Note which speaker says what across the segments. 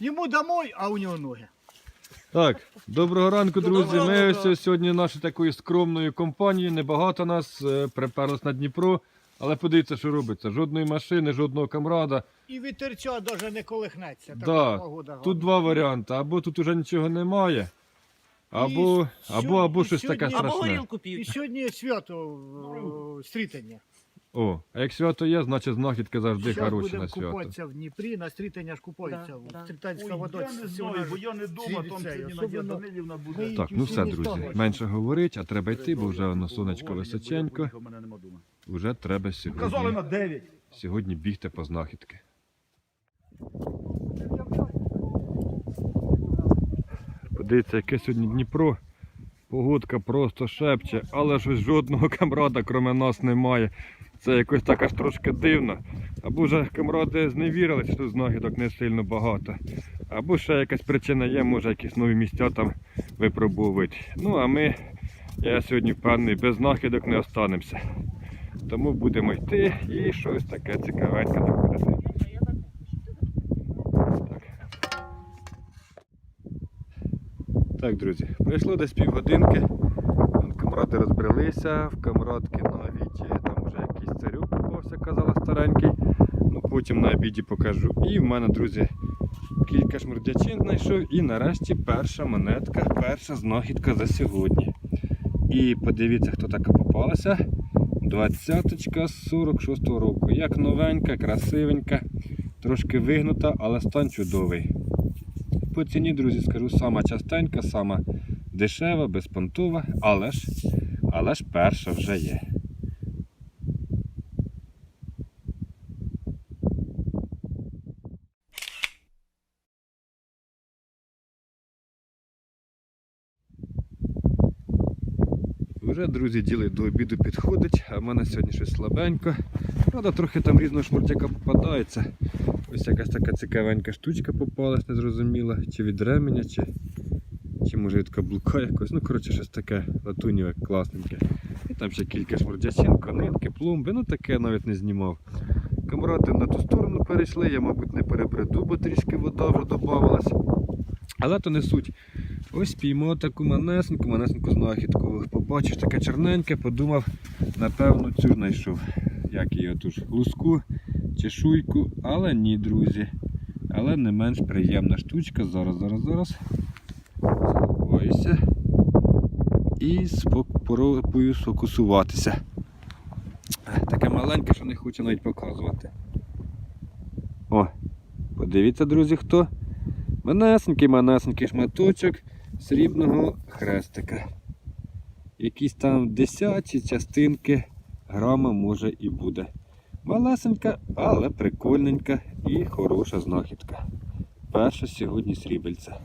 Speaker 1: Йому домой, а у нього ноги.
Speaker 2: Так, доброго ранку, друзі.
Speaker 1: Доброго
Speaker 2: Ми ось сьогодні нашою такою скромною компанією, небагато нас, е, приперлись на Дніпро. Але подивіться, що робиться. Жодної машини, жодного камрада.
Speaker 1: І вітерця навіть не колихнеться. Така
Speaker 2: Да,
Speaker 1: погода
Speaker 2: Тут
Speaker 1: гарна.
Speaker 2: два варіанти. Або тут уже нічого немає, або,
Speaker 1: І
Speaker 2: або, або щось
Speaker 1: сьогодні-
Speaker 2: таке
Speaker 1: Або
Speaker 2: страшне.
Speaker 3: горілку
Speaker 1: І сьогодні свято е, стрітання.
Speaker 2: О, а як свято є, значить знахідки завжди
Speaker 1: Зараз
Speaker 2: хороші
Speaker 1: будемо
Speaker 2: на свято.
Speaker 1: купатися в Дніпрі, на стрітання ж купаються.
Speaker 3: Да, да.
Speaker 1: Стрітанська
Speaker 4: Ой,
Speaker 1: вода.
Speaker 4: я не знаю, бо я не
Speaker 1: цілі
Speaker 4: там
Speaker 1: цей,
Speaker 4: сьогодні
Speaker 1: особливо
Speaker 4: Надія Данилівна буде.
Speaker 2: Так, ну все, друзі. Менше говорить, а треба йти, бо вже воно сонечко височенько.
Speaker 4: поїхав, мене нема дома.
Speaker 2: Вже треба
Speaker 4: Казали
Speaker 2: сьогодні,
Speaker 4: на 9.
Speaker 2: сьогодні бігти по знахідки. Подивіться, яке сьогодні Дніпро. Погодка просто шепче, але щось жодного камрада, кроме нас, немає. Це якось так аж трошки дивно. Або вже камради зневірили, що тут знахідок не сильно багато. Або ще якась причина є, може якісь нові місця там випробовують. Ну а ми, я сьогодні впевнений, без знахідок не останемося. Тому будемо йти і щось таке цікавеньке знаходити. Так, друзі, пройшло десь півгодинки. Вон Камради розбрелися, в камрадки навіть е, там вже якийсь царюк попався, казала старенький. Ну потім на обіді покажу. І в мене, друзі, кілька шмурдячин знайшов. І нарешті перша монетка, перша знахідка за сьогодні. І подивіться, хто така попалася. Двадцяточка з 46-го року. Як новенька, красивенька, трошки вигнута, але стан чудовий. По ціні, друзі, скажу, сама частенька, сама дешева, безпонтова, але ж, але ж перша вже є. Вже, друзі, діли до обіду підходить, а в мене сьогодні щось слабенько. Правда, трохи там різного шмуртяка попадається. Ось якась така цікавенька штучка попалась, незрозуміла, чи від ременя, чи, чи може від каблука якось. Ну, коротше, щось таке латуніве, класненьке. І там ще кілька шмурдячин, конитки, пломби, ну таке я навіть не знімав. Камради на ту сторону перейшли, я, мабуть, не перебреду, бо трішки вода вже додавалась. Але то не суть. Ось піймо таку манесеньку, манесеньку знахідку. Побачив таке чорненьке, подумав, напевно, цю знайшов. Як її отуж, луску, чешуйку, але ні, друзі. Але не менш приємна штучка. Зараз, зараз, зараз. Сховаюся. І спробую сфокусуватися. Таке маленьке, що не хочу навіть показувати. О, подивіться, друзі, хто. Манесенький, манесенький шматочок срібного хрестика. Якісь там десяті частинки грама може і буде. Малесенька, але прикольненька і хороша знахідка. Перша сьогодні срібельця.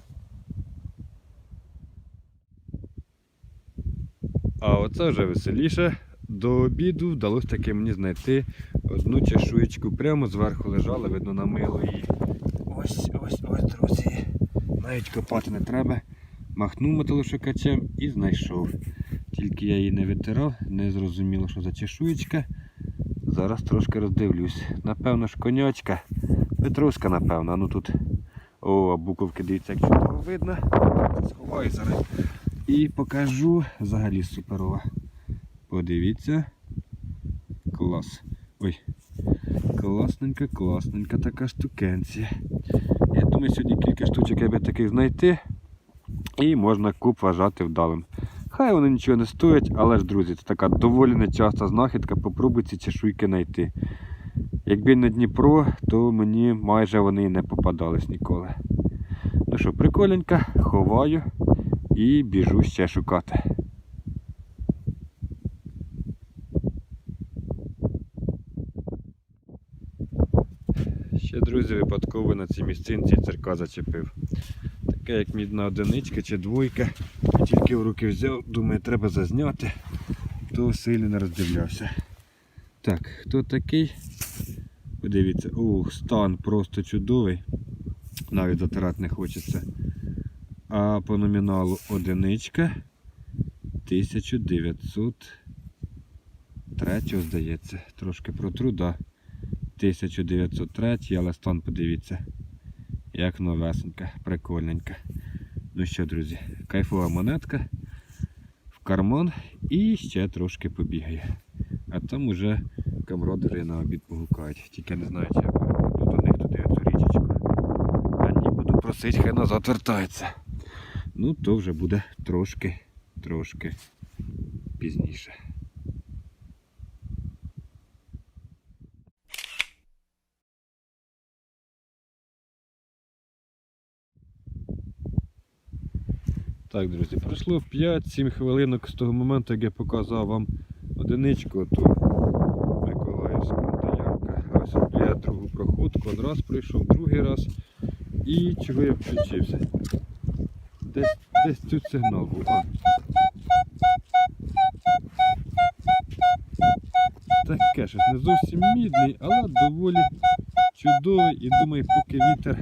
Speaker 2: А оце вже веселіше. До обіду вдалося таки мені знайти одну чешуєчку. Прямо зверху лежала, видно, намило її. Ось, ось, ось, друзі. Навіть копати не треба. Махнув металошукачем і знайшов. Тільки я її не витирав, не зрозуміло, що за чешуєчка. Зараз трошки роздивлюсь. Напевно ж конячка. Петровська, напевно. Ну тут. О, буковки дивіться, як чудово видно. Сховаю зараз. І покажу взагалі суперова. Подивіться. Клас. Ой. Класненька, класненька така штукенція. Я думаю, сьогодні кілька штучок я би таких знайти. І можна куп вважати вдалим. Хай вони нічого не стоять, але ж, друзі, це така доволі нечаста знахідка. Попробуй ці чешуйки знайти. Якби не Дніпро, то мені майже вони не попадались ніколи. Ну що, приколенька, ховаю і біжу ще шукати. Ще, друзі, випадково на цій місцинці церка зачепив. Таке як мідна одиничка чи двойка. Тільки в руки взяв, думаю, треба зазняти, то сильно не роздивлявся. Так, хто такий? Подивіться, ух, стан просто чудовий. Навіть затирати не хочеться. А по номіналу одиничка 1903, здається. Трошки про труда. 1903, але стан подивіться. Як новесенька, прикольненька. Ну що, друзі, кайфова монетка в карман і ще трошки побігає. А там уже камрадери на обід погукають. Тільки не знаю, чи я перепаду до них туди цю річечку. А ні, буду просити, хай назад вертається. Ну, то вже буде трошки, трошки пізніше. Так, друзі, пройшло 5-7 хвилинок з того моменту, як я показав вам одиничку ту Миколаївську доярка. А ось я другу проходку, один раз пройшов, другий раз. І чого я включився? Десь, десь тут сигнал був. А. Таке щось не зовсім мідний, але доволі чудовий. І думаю, поки вітер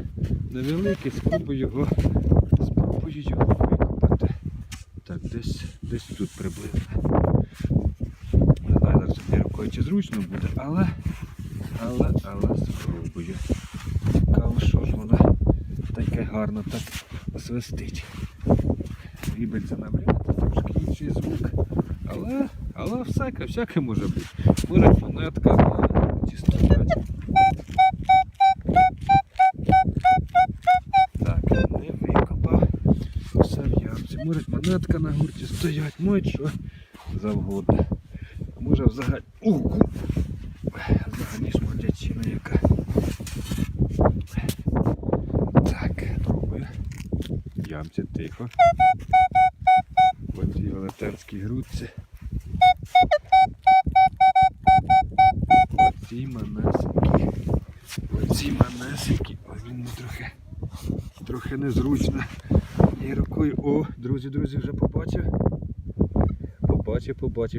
Speaker 2: невеликий, спробую його, спробую його десь, тут приблизно. Не знаю, зараз однією рукою чи зручно буде, але, але, але спробую. Цікаво, що ж вона таке гарно так свистить. Рібиться навряд, трошки інший звук. Але, але всяке, всяке може бути. Може монетка стоять, мить що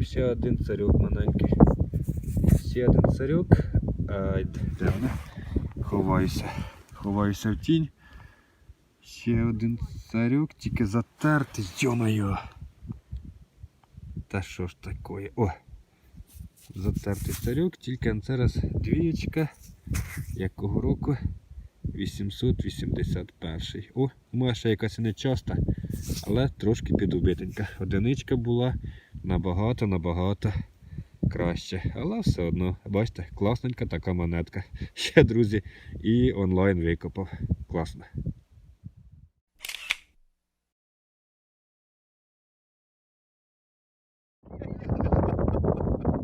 Speaker 2: Ще один царьок маленький. Ще один царьок. Ай, де вона? Ховаюся. Ховаюся в тінь. Ще один царьок, тільки затертий, йо-моє. Та що ж такое? О! Затертий царьок, тільки це двієчка. Якого року? 881. О, моя ще якась і не часта, але трошки підубитенька. Одиничка була набагато, набагато краще. Але все одно, бачите, класненька така монетка. Ще, друзі, і онлайн викопав. Класно.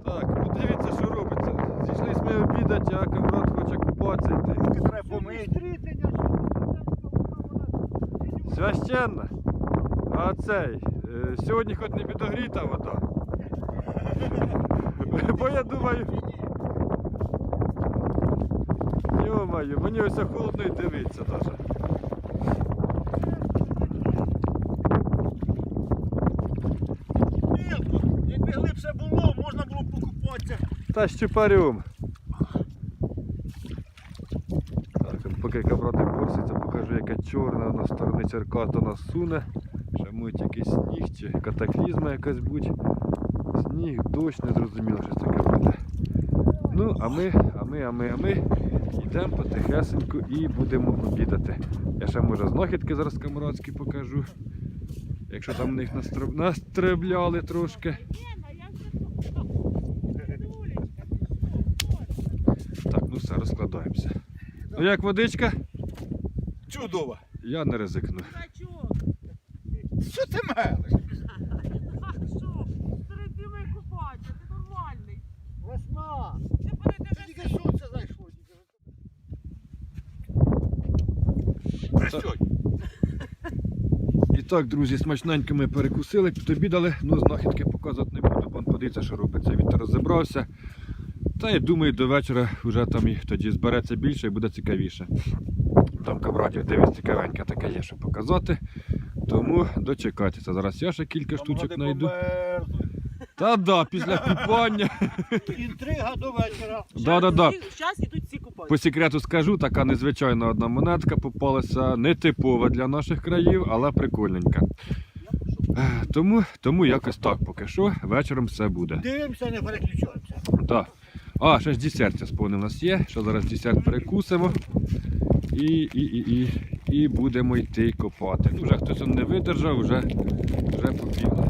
Speaker 2: Так, подивіться, що робиться. Зійшлись ми обідати, а камрад хоче купатися йти.
Speaker 1: Треба помити.
Speaker 2: Священна. А цей, сьогодні хоч не підогріта вода. Бо я думаю. Йо-моє, мені ось холодно і дивиться даже.
Speaker 1: Якби глибше було, можна було б покупатися.
Speaker 2: Та щепарем. Так, поки кабрати борситься, покажу, яке чорне на сторони Черкас до нас суне. Якийсь сніг чи катаклізма якась будь. Сніг, дощ, не зрозуміло, щось таке буде. Ну, а ми, а ми, а ми, а ми йдемо потихесеньку і будемо обідати. Я ще може знахідки зараз камрадські покажу. Якщо там в них настреб... настребляли трошки. Так, ну все, розкладаємося. Ну як водичка?
Speaker 1: Чудово.
Speaker 2: Я не ризикну.
Speaker 3: Качок,
Speaker 1: Що ти мелиш?
Speaker 3: що? Перед тим як купатися, ти нормальний.
Speaker 1: Весна.
Speaker 3: Ти будете вже
Speaker 1: Тільки сонце зайшло.
Speaker 2: І так, друзі, смачненько ми перекусили, підобідали, ну знахідки показувати не буду, пан подивіться, що робиться. Вітер розібрався. Та я думаю, до вечора вже там і тоді збереться більше і буде цікавіше. Там кабратів дивись цікавеньке таке є, що показати. Тому дочекайтеся. Зараз я ще кілька штучок знайду. Та да, після купання.
Speaker 1: Інтрига до вечора.
Speaker 2: Да-да-да.
Speaker 3: Зараз ідуть всі купати.
Speaker 2: По секрету скажу, така незвичайна одна монетка попалася, не типова для наших країв, але прикольненька. Е, Тому, тому якось так поки що. Вечором все буде.
Speaker 1: Дивимося, не переключаємося.
Speaker 2: Так. А, ще ж десерт я сповнив у нас є. Що зараз десерт перекусимо. І, і, і, і, і будемо йти копати. Вже хтось не видержав, вже, вже побігли.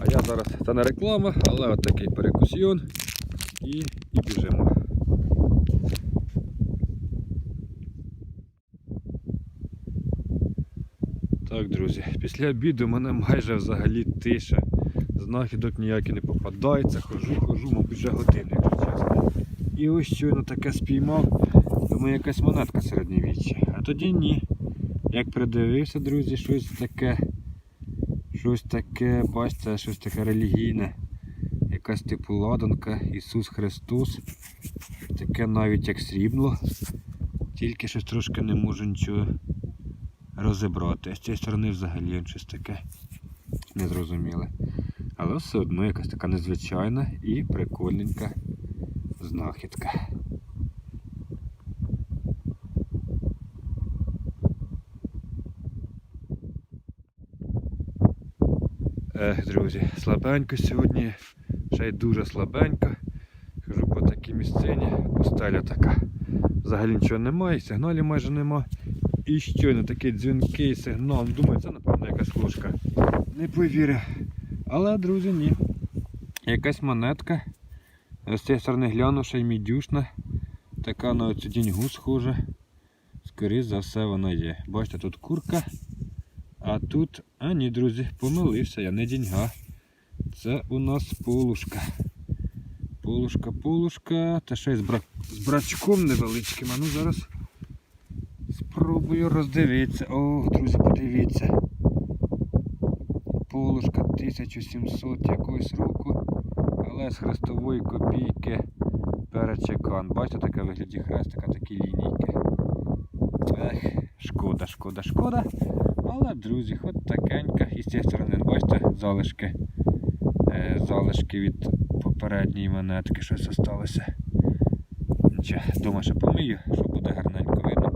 Speaker 2: А я зараз, це не реклама, але от такий перекусіон і, і біжимо. Так, друзі, після обіду мене майже взагалі тиша. Знахідок ніякі не попадається, хожу, хожу, мабуть, вже годину, якщо чесно. І ось щойно таке спіймав, думаю, якась монетка середньовіччя. А тоді ні. Як придивився, друзі, щось таке. Щось таке, бачите, щось таке релігійне. Якась типу ладанка, Ісус Христос. Таке навіть як срібло. Тільки щось трошки не можу нічого розібрати. А з цієї сторони взагалі щось таке незрозуміле. Але все одно якась така незвичайна і прикольненька знахідка. Ех, друзі, слабенько сьогодні, ще й дуже слабенько. Хожу по такій місцині, пустеля така. Взагалі нічого немає, сигналів майже нема. І щойно такий дзвінкий сигнал. Думаю, це напевно якась ложка. Не повірю. Але, друзі, ні. Якась монетка. З цієї сторони гляну, ще й мідюшна. Така на оцю діньгу схожа. Скоріше за все вона є. Бачите, тут курка. А тут, а ні, друзі, помилився, я не діньга. Це у нас полушка. Полушка, полушка. Та ще й з, бра... з брачком невеличким. А ну зараз спробую роздивитися. О, друзі, подивіться. Полушка 1700 якогось року, але з хрестової копійки перечекан. Бачите, таке вигляді хрестика, такі лінійки. Ех, шкода, шкода, шкода. Але, друзі, хоч такенька. І з цієї сторони, бачите, залишки. Е, залишки від попередньої монетки щось залишилося. Дома ще помию, що буде гарненько видно,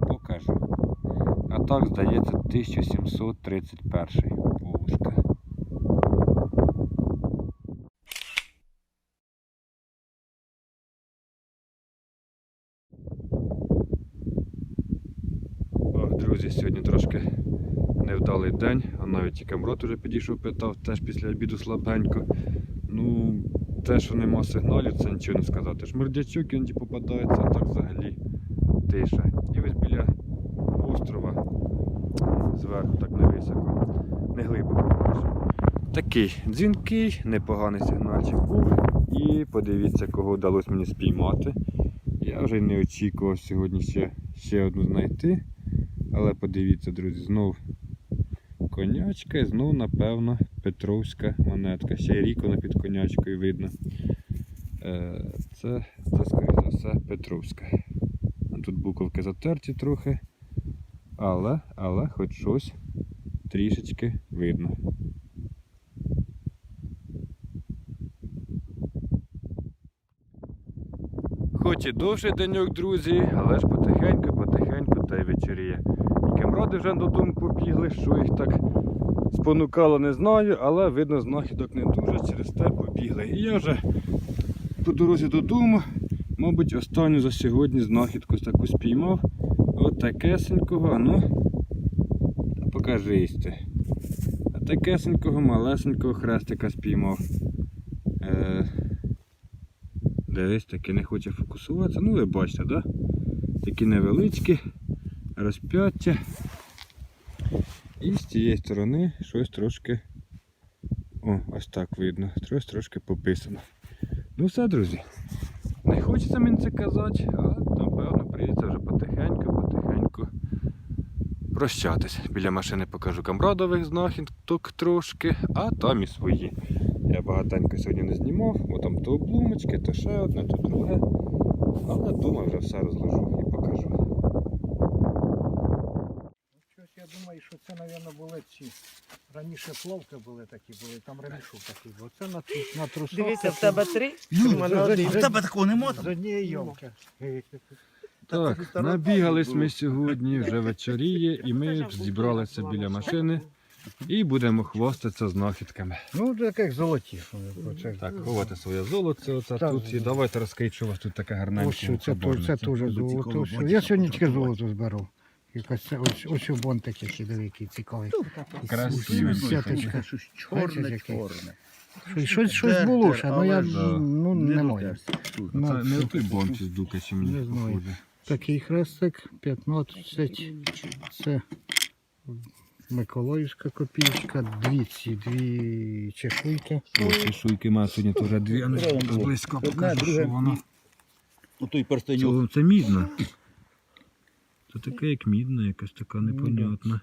Speaker 2: так, здається, 1731 полушка. Друзі, сьогодні трошки невдалий день, а навіть і камрот уже підійшов, питав, теж після обіду слабенько. Ну, те, що нема сигналів, це нічого не сказати. Шмердячок іноді попадається, а так взагалі тиша. І ось біля острова зверху, так невисоко, не глибоко. Такий дзвінкий, непоганий сигнальчик був. І подивіться, кого вдалося мені спіймати. Я вже не очікував сьогодні ще, ще одну знайти. Але подивіться, друзі, знов конячка і знов, напевно, Петровська монетка. Ще й рік під конячкою видно. Е, Це, це скоріше за все, Петровська. Тут буковки затерті трохи. Але, але хоч щось трішечки видно. Хоч і довший деньок, друзі, але ж потихеньку, потихеньку та й вечоріє. І кемради вже додому побігли, що їх так спонукало, не знаю, але видно знахідок не дуже, через те побігли. І я вже по дорозі додому, мабуть, останню за сьогодні знахідку таку спіймав. От такесенького, ну, покажись ти. А такесенького, малесенького хрестика спіймав. Е, Дивись, таки не хоче фокусуватися. Ну ви бачите, да? Такі невеличкі розп'яття. І з цієї сторони щось трошки. О, ось так видно. Щось трошки пописано. Ну все, друзі. Не хочеться мені це казати, а напевно прийдеться вже потихеньку, потихеньку прощатись. Біля машини покажу камрадових знахідок трошки, а там і свої. Я багатенько сьогодні не знімав, бо там то облумочки, то ще одне, то друге. Але думаю, вже все розложу і покажу.
Speaker 1: Щось я думаю, що це, мабуть, були ці. Раніше плавки були такі, були, там ремішок такий. був. Це на, на трусах.
Speaker 3: Дивіться, в тебе три,
Speaker 1: Ну,
Speaker 3: мене один.
Speaker 1: за-
Speaker 4: В тебе такого нема
Speaker 1: З однієї йомки.
Speaker 2: Так, набігались ми сьогодні, вже вечоріє, і ми зібралися біля машини і будемо хвастатися знахідками.
Speaker 1: Ну, таких золоті. Оце,
Speaker 2: Так, ховати своє золоце, оце
Speaker 1: Так.
Speaker 2: тут. І давайте розкажіть, що у вас тут таке
Speaker 1: Ось
Speaker 2: гарненьке.
Speaker 1: що, це, то- це теж золото. все. Я сьогодні тільки золото зберу. якась це ось, ось бонтик який диви, який цікавий.
Speaker 2: Красивий.
Speaker 1: Сіточка.
Speaker 4: Щось
Speaker 1: Бачиш,
Speaker 4: Чорне-чорне.
Speaker 1: Щось, щось, щось було ще, ну я
Speaker 2: да.
Speaker 1: ну, не маю. Ну,
Speaker 2: Це не той бомб з дука, чи мені
Speaker 1: Не знаю.
Speaker 2: похоже.
Speaker 1: Такий хрестик, 15. Це Миколаївська копійка, дві ці, дві чешуйки.
Speaker 2: О, ці шуйки має сьогодні теж дві, а ну
Speaker 4: було.
Speaker 2: покажу, що воно.
Speaker 4: Отой перстенюк.
Speaker 2: Цього це мідна. Це таке як мідна, якась така
Speaker 1: Ну,
Speaker 2: непонятна.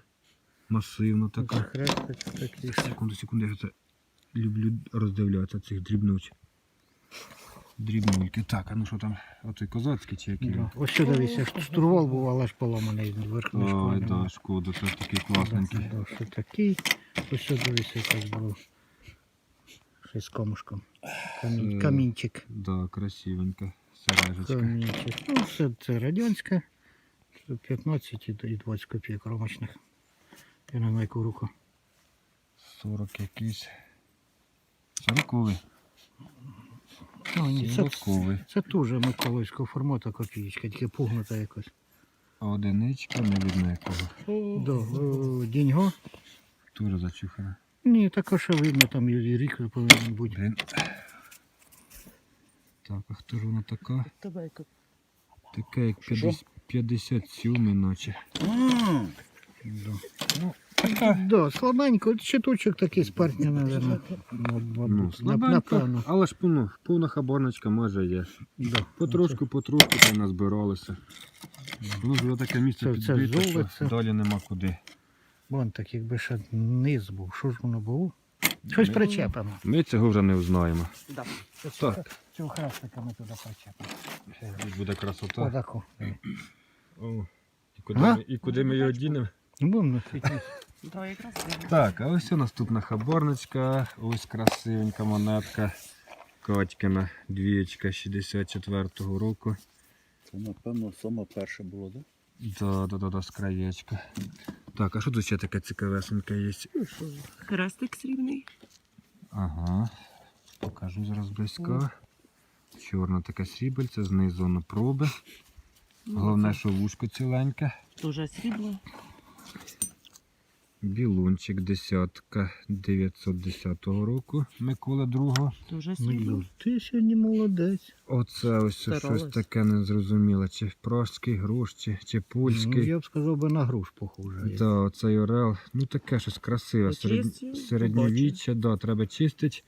Speaker 2: Масивна така.
Speaker 1: Хрестик такий.
Speaker 2: Секунду, секунду, я це люблю роздивлятися цих дрібнуть. Дрібнульки. Так, а ну що там? Отой козацький чи який? він?
Speaker 1: Да. Ось сюди дивися, штурвал був, але ж поламаний верхній
Speaker 2: Ой,
Speaker 1: школи.
Speaker 2: да, шкода, це ж такий класненький.
Speaker 1: Да, що такий. Ось сюди дивися, якась була. Щось з камушком. Камінь,
Speaker 2: Е.
Speaker 1: камінчик.
Speaker 2: Да, красивенька. Сережечка.
Speaker 1: Камінчик. Ну, все це радянське. Це 15 і 20 копійок ромочних. Я не знаю, яку руку.
Speaker 2: 40 якийсь. Сороковий.
Speaker 1: Ну, ні, це,
Speaker 2: Сороковий.
Speaker 1: це теж Миколаївського формату копієчка, тільки пугнута якось.
Speaker 2: Одиничка, не видно якого.
Speaker 1: Да, о, деньго.
Speaker 2: Дуже зачухана.
Speaker 1: Ні, також що видно, там і рік повинен бути.
Speaker 2: Блін. Так, а хто ж вона така? Така як 50, 57 наче.
Speaker 4: А,
Speaker 1: Да.
Speaker 2: Ну.
Speaker 1: Да, слабенько, щиточок такий з партня, мабуть.
Speaker 2: Ну,
Speaker 1: Напевно.
Speaker 2: але ж повно, повна хабарничка може є.
Speaker 1: Да.
Speaker 2: Потрошку, потрошку та й назбиралися. Воно ж таке місце
Speaker 1: Це- це
Speaker 2: підбите, що далі нема куди.
Speaker 1: Вон так, якби ще низ був. Що ж воно було? Щось причепимо.
Speaker 2: Ми цього вже не узнаємо.
Speaker 3: Да.
Speaker 2: Так.
Speaker 1: Цього хрестика ми туди причепимо.
Speaker 2: Тут буде красота.
Speaker 1: Отаку.
Speaker 2: О, і, куди
Speaker 1: А?
Speaker 2: ми, і куди ми його дінемо?
Speaker 1: Ну, будемо носити.
Speaker 2: Так, а ось наступна хабарничка. Ось красивенька монетка. Катькина, двієчка 64-го року.
Speaker 4: Це, напевно, саме перше було, так?
Speaker 2: Да, да, да, да, з краєчка. Так, а що тут ще таке цікавесеньке є?
Speaker 3: Хрестик срібний.
Speaker 2: Ага. Покажу зараз близько. Чорне таке срібельце, знизу на проби. Головне, що вушко ціленьке.
Speaker 3: Дуже срібло.
Speaker 2: Білунчик десятка 910 року Миколи II.
Speaker 3: Дуже срібло.
Speaker 1: Ну, Ти сьогодні молодець.
Speaker 2: Оце ось щось таке незрозуміле. Чи пражський груш, чи, чи
Speaker 1: Ну,
Speaker 2: польський.
Speaker 1: я б сказав би на груш похоже.
Speaker 2: Да, оцей орел. Ну таке щось красиве. Серед... Середньовіччя, да, треба чистити.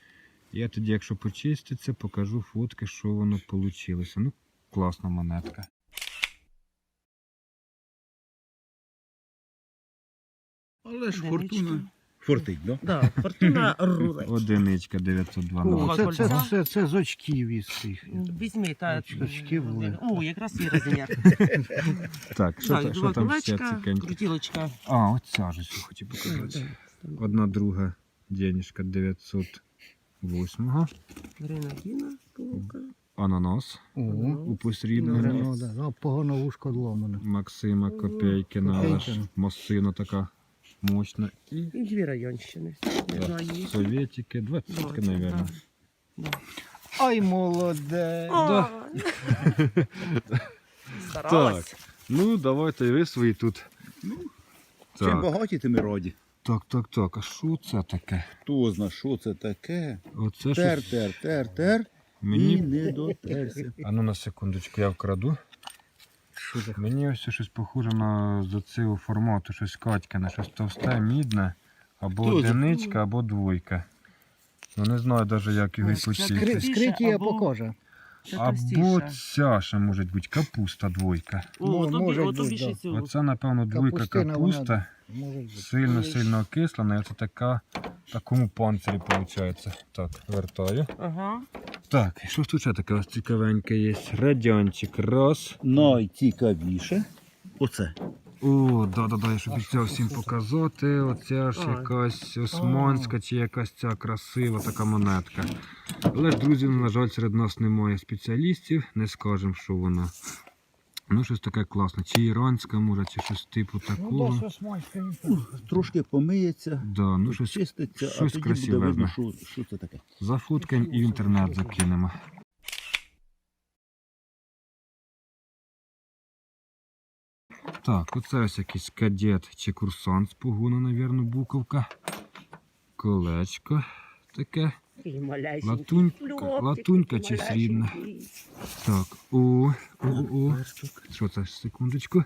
Speaker 2: Я тоді, якщо почиститься, покажу фотки, що воно вийшло. Ну, класна монетка.
Speaker 4: Але ж фортуна. Фортить, так?
Speaker 3: Да, фортуна рулить.
Speaker 2: Одиничка
Speaker 1: О,
Speaker 2: 912.
Speaker 1: це, це,
Speaker 3: кольця.
Speaker 1: це, це з очків із цих.
Speaker 3: Візьми та
Speaker 1: Очки- очки були.
Speaker 3: О, якраз свій розмір.
Speaker 2: Так, що, та,
Speaker 3: Так,
Speaker 2: що
Speaker 3: два
Speaker 2: там ще цікеньке?
Speaker 3: крутілочка.
Speaker 2: А, оця ж що хотів показати. Одна друга денежка 908
Speaker 3: Гренадіна, полка.
Speaker 2: Ананас
Speaker 1: О,
Speaker 2: у
Speaker 3: Ну,
Speaker 2: посрібному.
Speaker 1: ну, да, ну, погано вушко дломане.
Speaker 2: Максима Копейкіна, але ж мосина така мощна. І
Speaker 3: І дві районщини.
Speaker 2: Да, совєтики, 20,
Speaker 3: Да,
Speaker 2: мабуть.
Speaker 3: да.
Speaker 1: Ай, молодець.
Speaker 3: О, Старалась.
Speaker 2: Ну, давайте і ви свої тут.
Speaker 4: Чим
Speaker 2: Так,
Speaker 4: багаті, тим і раді.
Speaker 2: так, так, так. А що це таке?
Speaker 4: Хто зна, що це таке?
Speaker 2: Оце
Speaker 4: Тер,
Speaker 2: щось
Speaker 4: тер, тер, тер. І
Speaker 2: мені.
Speaker 4: не дотерся.
Speaker 2: А ну на секундочку, я вкраду.
Speaker 1: За
Speaker 2: Мені ось щось похоже на з цього формату, щось катькане, щось товсте, мідне, або
Speaker 4: Хто
Speaker 2: одиничка, або двойка. Ну не знаю навіть як його
Speaker 3: кри-
Speaker 1: Скриті
Speaker 3: або-
Speaker 1: покажу.
Speaker 3: Це
Speaker 2: Або ця ще може бути капуста двойка.
Speaker 3: О,
Speaker 1: Ну, може
Speaker 3: о,
Speaker 1: бути,
Speaker 3: тобі
Speaker 1: да.
Speaker 2: Оце, напевно, двойка
Speaker 1: Капустина,
Speaker 2: капуста,
Speaker 1: Може бути.
Speaker 2: сильно-сильно окислена, і це така такому панцирі виходить. Так, вертаю.
Speaker 3: Ага.
Speaker 2: Так, і що ж тут ще таке ось цікавеньке є? Радянчик, раз.
Speaker 4: Найцікавіше. Оце.
Speaker 2: О, да-да-да, я ж обіцяв всім показати. Оця ж якась османська чи якась ця красива така монетка. Але ж, друзі, на жаль, серед нас немає спеціалістів, не скажемо, що вона. Ну, щось таке класне. Чи іранська, може, чи щось типу
Speaker 1: Ну,
Speaker 2: такого.
Speaker 1: і так.
Speaker 4: Трошки помиється,
Speaker 2: Да, ну щось
Speaker 4: чиститься, а тоді
Speaker 2: красиве,
Speaker 4: буде видно, що, що це таке.
Speaker 2: зафоткаємо і в інтернет закинемо. Так, оце ось якийсь кадет чи курсант з погону, навірно, буковка. Колечко таке. Латунька, латунька чи срібна. Так, о, о, о. Що це? Секундочку.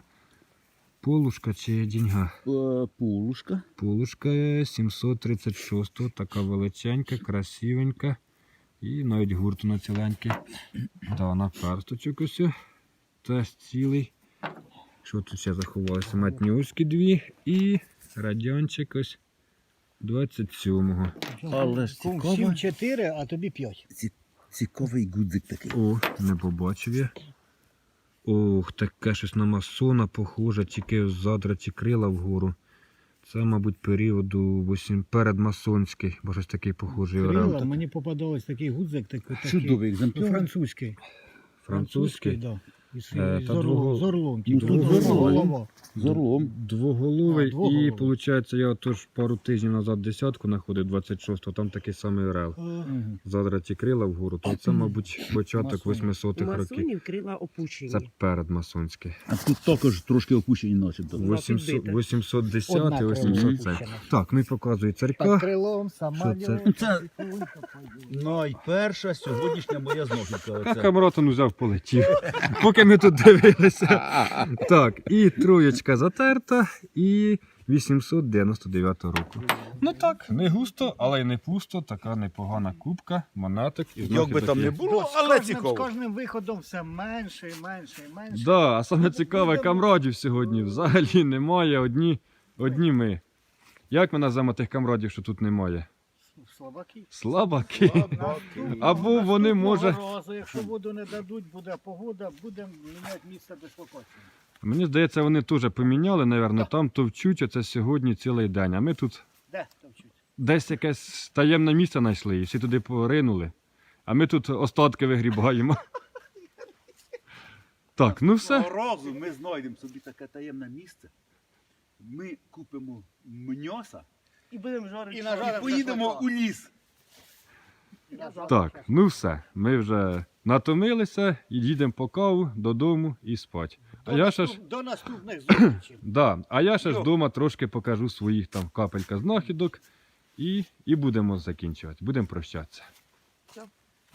Speaker 2: Полушка чи деньга?
Speaker 4: Е, Полушка.
Speaker 2: Полушка 736, така величенька, красивенька. І навіть гурт на ціленький. Да, на персточок ось. Теж цілий. Що тут ще заховалося? Матнюшки дві і радянчик ось 27-го.
Speaker 4: Але ж
Speaker 1: Кум,
Speaker 4: цікаво.
Speaker 1: 7-4, а тобі 5.
Speaker 4: Ці- Цікавий гудзик такий.
Speaker 2: О, не побачив я. Ох, таке щось на масона похоже, тільки задра чи крила вгору. Це, мабуть, періоду 8 передмасонський, бо щось такий похожий
Speaker 1: Крила,
Speaker 2: орел.
Speaker 1: мені попадалось такий гудзик, такий, такий
Speaker 4: Чудовий
Speaker 1: ну,
Speaker 4: екземпляр.
Speaker 1: французький.
Speaker 2: Французький.
Speaker 1: да.
Speaker 2: Е,
Speaker 1: з,
Speaker 2: та двого-
Speaker 1: з орлом.
Speaker 4: Ну,
Speaker 1: тільки.
Speaker 4: тут
Speaker 1: Тут
Speaker 4: з орлом. З орлом.
Speaker 2: Двоголовий,
Speaker 1: А, двоголовий.
Speaker 2: і виходить, я отож пару тижнів назад десятку знаходив 26-го, там такий самий орел.
Speaker 1: Е.
Speaker 2: Задра ті крила вгору, то це, мабуть, початок
Speaker 1: Масони.
Speaker 2: 800-х років.
Speaker 3: масонів крила опущені.
Speaker 2: Це передмасонський.
Speaker 4: А тут також трошки опущені начебто.
Speaker 3: Вона
Speaker 2: 800,
Speaker 3: підбита.
Speaker 2: 810
Speaker 1: Одна
Speaker 2: 800 цей. Так, ну і показує
Speaker 1: Під
Speaker 2: царька.
Speaker 1: крилом сама
Speaker 2: Що це?
Speaker 4: Це найперша сьогоднішня моя знахідка.
Speaker 2: А
Speaker 4: Оце.
Speaker 2: камеротон узяв полетів. Поки ми тут дивилися. Так, і троєчка затерта, і 899 року. Ну так, не густо, але й не пусто. Така непогана кубка, монеток і
Speaker 4: Як би там не було,
Speaker 1: з
Speaker 4: але
Speaker 1: кожним, з
Speaker 4: цікаво.
Speaker 1: кожним виходом все менше і менше і менше.
Speaker 2: Да, а саме цікаве, камрадів сьогодні взагалі немає. Одні, одні ми. Як ми назвемо тих камрадів, що тут немає?
Speaker 1: Слабаки.
Speaker 2: Слабаки. Слабаки. Або вони, може-
Speaker 1: Разу, якщо воду не дадуть, буде погода, будемо міняти місце дислокації.
Speaker 2: Мені здається, вони теж поміняли, напевно, там товчуть оце сьогодні цілий день. А ми тут
Speaker 1: Де товчуть?
Speaker 2: десь якесь таємне місце знайшли і всі туди поринули. А ми тут остатки вигрібаємо. Так, ну все.
Speaker 4: Разу ми знайдемо собі таке таємне місце. Ми купимо м'яса
Speaker 3: І будемо жарити.
Speaker 1: І нажаримо.
Speaker 4: і поїдемо у ліс.
Speaker 2: Так, ну все. Ми вже натомилися і їдемо по каву додому і спать. А я ще ж,
Speaker 1: до наступних зустрічей.
Speaker 2: да, а я ще ж
Speaker 4: Йо.
Speaker 2: вдома трошки покажу своїх там капелька знахідок і, і будемо закінчувати. Будемо прощатися.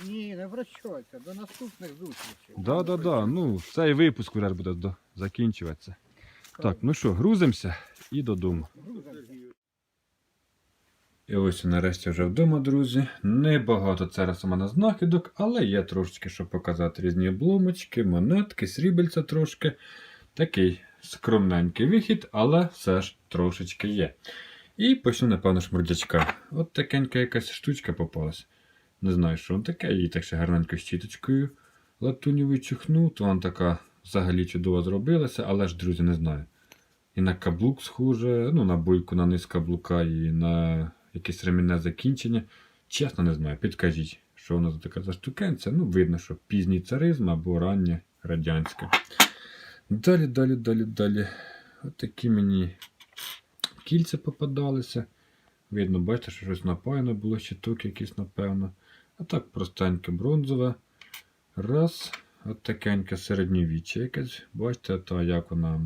Speaker 1: Ні, не прощайте, до наступних зустрічей.
Speaker 2: Да, да, да. Ну, цей випуск вже ж буде до- закінчуватися. Так, ну що, грузимося і додому. І ось нарешті вже вдома, друзі. Небагато зараз у мене знахідок, але є трошечки, щоб показати різні обломочки, монетки, срібельця трошки. Такий скромненький вихід, але все ж трошечки є. І почну, напевно, шмурдячка. От такенька якась штучка попалась. Не знаю, що воно таке, її так ще гарненько щіточкою латуню чухнув, то вона така взагалі чудово зробилася, але ж, друзі, не знаю. І на каблук схоже, ну, на буйку на низ каблука, і на якесь ремінне закінчення. Чесно, не знаю, підкажіть, що воно за така за штукенця. Ну, видно, що пізній царизм або раннє радянське. Далі, далі, далі, далі. От такі мені кільця попадалися. Видно, бачите, що щось напаяно було, щиток якийсь, напевно. А так простеньке бронзове. Раз. От такеньке середньовіччя якесь. Бачите, та як вона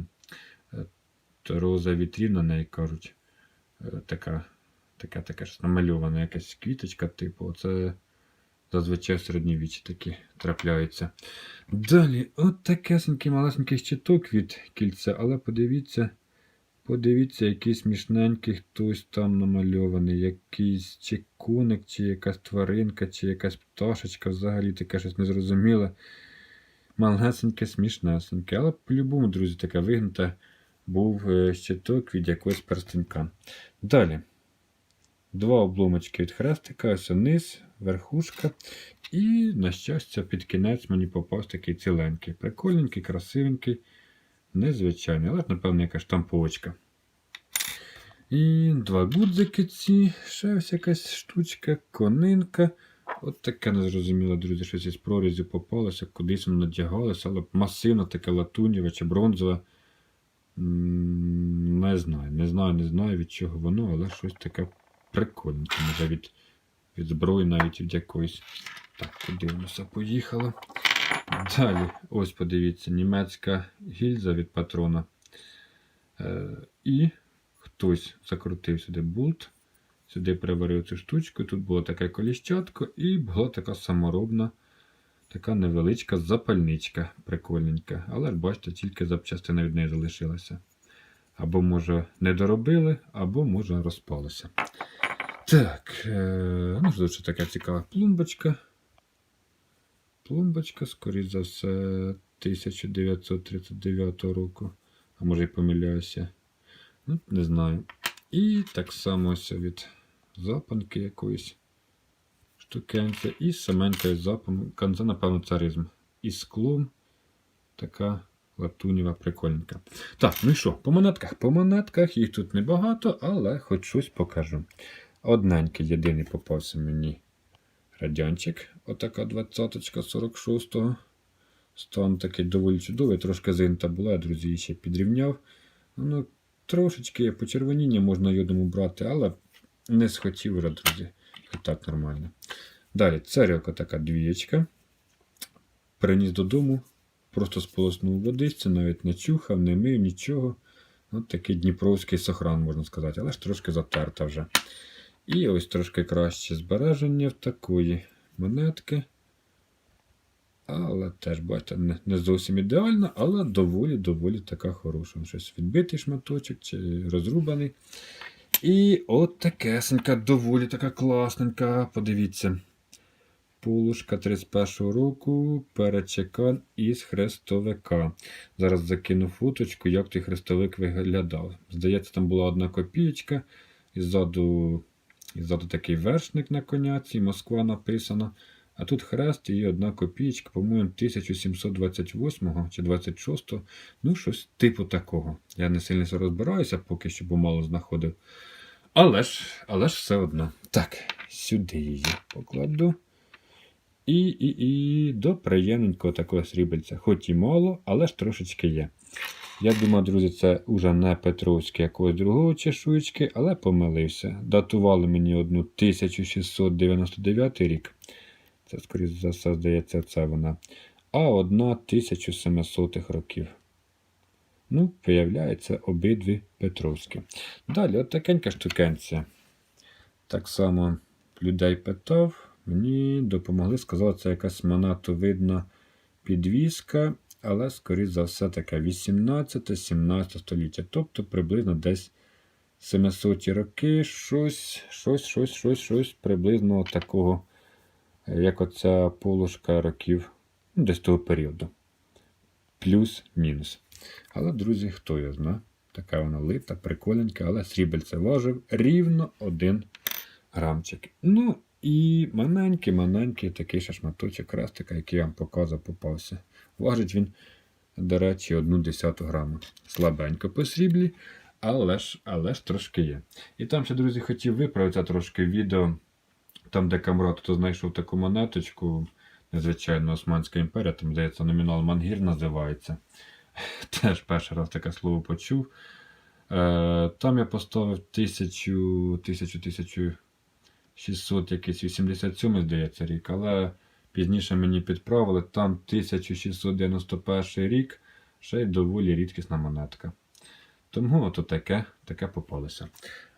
Speaker 2: е, роза вітрів на неї кажуть. Е, Така, така, така ж намальована якась квіточка, типу. Оце зазвичай в середньовіччі такі трапляються. Далі, от такесенький малесенький щиток від кільця, але подивіться. Подивіться, який смішненький хтось там намальований, якийсь чи коник, чи якась тваринка, чи якась пташечка, взагалі таке щось незрозуміле. Малесеньке, смішнесеньке. Але по-любому, друзі, таке вигнуте був е, щиток від якогось перстенька. Далі. Два обломочки від хрестика, ось низ, верхушка. І, на щастя, під кінець мені попав такий ціленький. Прикольненький, красивенький. Незвичайний, але, напевно, якась штамповочка. І два гудзики ці, ще ось якась штучка, конинка. От таке незрозуміло, друзі, щось із прорізі попалося, кудись воно надягалося, але масивно таке латунєве чи бронзове. Не знаю, не знаю, не знаю від чого воно, але щось таке прикольненьке. Може від, від зброї, навіть від якоїсь. Так, подивимося, поїхало. Далі, ось подивіться, німецька гільза від патрона. Е, і хтось закрутив сюди болт, сюди приварив цю штучку. Тут було таке коліщатко, і була така саморобна, така невеличка запальничка, прикольненька. Але бачите, тільки запчастина від неї залишилася. Або, може, не доробили, або, може, розпалося. Так, е, ну що така цікава плумбочка. Плумбочка, скоріш за все, 1939 року. А може і помиляюся. Ну, не знаю. І так само ось від запанки якоїсь штукенця. І саменької запанка. Це, напевно, царизм. І склом. Така латунєва прикольненька. Так, ну і що, по монетках? По монетках їх тут небагато, але хоч щось покажу. Одненький єдиний попався мені радянчик. Отака 20-ка 46-го. Стан такий доволі чудовий, трошки зинта була, я, друзі, її ще підрівняв. Ну, трошечки почервоніння можна йодом брати, але не схотів вже, друзі. І так нормально. Далі, царілка така двієчка. Приніс додому, просто сполоснув водичці, навіть не чухав, не мив, нічого. От такий дніпровський сохран, можна сказати, але ж трошки затерта вже. І ось трошки краще збереження в такої монетки. Але теж, бачите, не, зовсім ідеальна, але доволі-доволі така хороша. Щось відбитий шматочок чи розрубаний. І от такесенька, доволі така класненька. Подивіться. Полушка 31 року, перечекан із хрестовика. Зараз закину фоточку, як той хрестовик виглядав. Здається, там була одна копієчка. І ззаду, і ззаду такий вершник на коняці, Москва написано. А тут хрест і одна копієчка, по-моєму, 1728 чи 26, ну, щось типу такого. Я не сильно розбираюся, поки що, бо мало знаходив. Але ж, але ж все одно. Так, сюди її покладу. І, і, і до приємненького такого срібельця. Хоч і мало, але ж трошечки є. Я думаю, друзі, це уже не Петровське якогось другого чешуєчки, але помилився. Датували мені одну 1699 рік. Це, скоріше за все, здається, це вона. А одна 1700 років. Ну, виявляється, обидві Петровські. Далі, от такенька штукенція. Так само людей питав, мені допомогли, сказали, це якась монатовидна підвіска, але, скоріше за все, таке 18-17 століття. Тобто приблизно десь 700 роки, щось, щось, щось, щось, щось приблизно такого як оця полушка років ну, десь того періоду. Плюс-мінус. Але, друзі, хто його зна? Така вона лита, приколенька, але срібельце важив рівно один грамчик. Ну, і маленький-маленький такий ще шматочок крастика, який я вам показав, попався. Важить він, до речі, одну десяту граму. Слабенько по сріблі, але ж, але ж трошки є. І там ще, друзі, хотів виправити трошки відео. Там, де Камрад, хто знайшов таку монеточку, незвичайно Османська імперія, там, здається, номінал Мангір називається. Теж перший раз таке слово почув. Е, Там я поставив 1000, 1000, 1600, якийсь 87, здається, рік, але пізніше мені підправили, там 1691 рік, ще й доволі рідкісна монетка. Тому ото таке, таке попалося.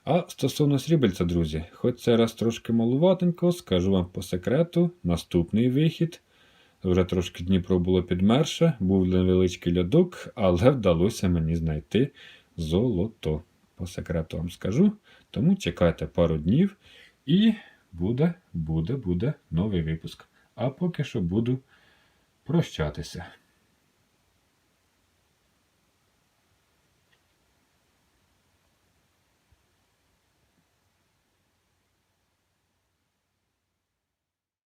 Speaker 2: А стосовно срібельця, друзі, хоч це раз трошки малуватенько, скажу вам по секрету, наступний вихід. Вже трошки Дніпро було підмерше, був невеличкий льодок, але вдалося мені знайти золото. По секрету вам скажу. Тому чекайте пару днів і буде, буде, буде новий випуск. А поки що буду прощатися.